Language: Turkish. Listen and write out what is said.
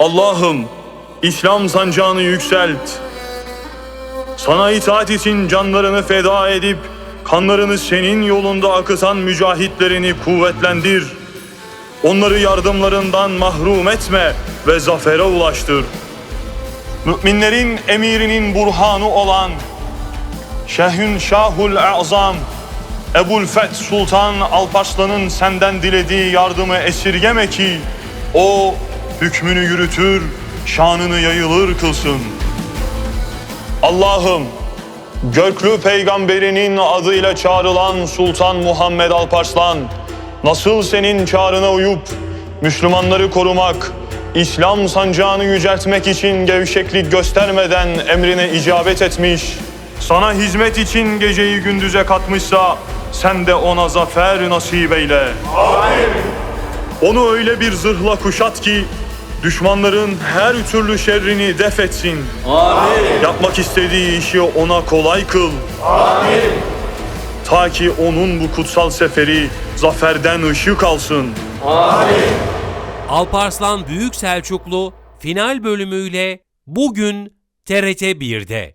Allah'ım İslam sancağını yükselt. Sana itaat için canlarını feda edip kanlarını senin yolunda akıtan mücahitlerini kuvvetlendir. Onları yardımlarından mahrum etme ve zafere ulaştır. Müminlerin emirinin burhanı olan Şehün Şahul Azam Ebul Feth Sultan Alparslan'ın senden dilediği yardımı esirgeme ki o hükmünü yürütür, şanını yayılır kılsın. Allah'ım Göklü peygamberinin adıyla çağrılan Sultan Muhammed Alparslan nasıl senin çağrına uyup Müslümanları korumak, İslam sancağını yüceltmek için gevşeklik göstermeden emrine icabet etmiş, sana hizmet için geceyi gündüze katmışsa sen de ona zafer nasip eyle. Onu öyle bir zırhla kuşat ki düşmanların her türlü şerrini def etsin. Yapmak istediği işi ona kolay kıl. Ta ki onun bu kutsal seferi zaferden ışık alsın. Alparslan Büyük Selçuklu final bölümüyle bugün TRT 1'de.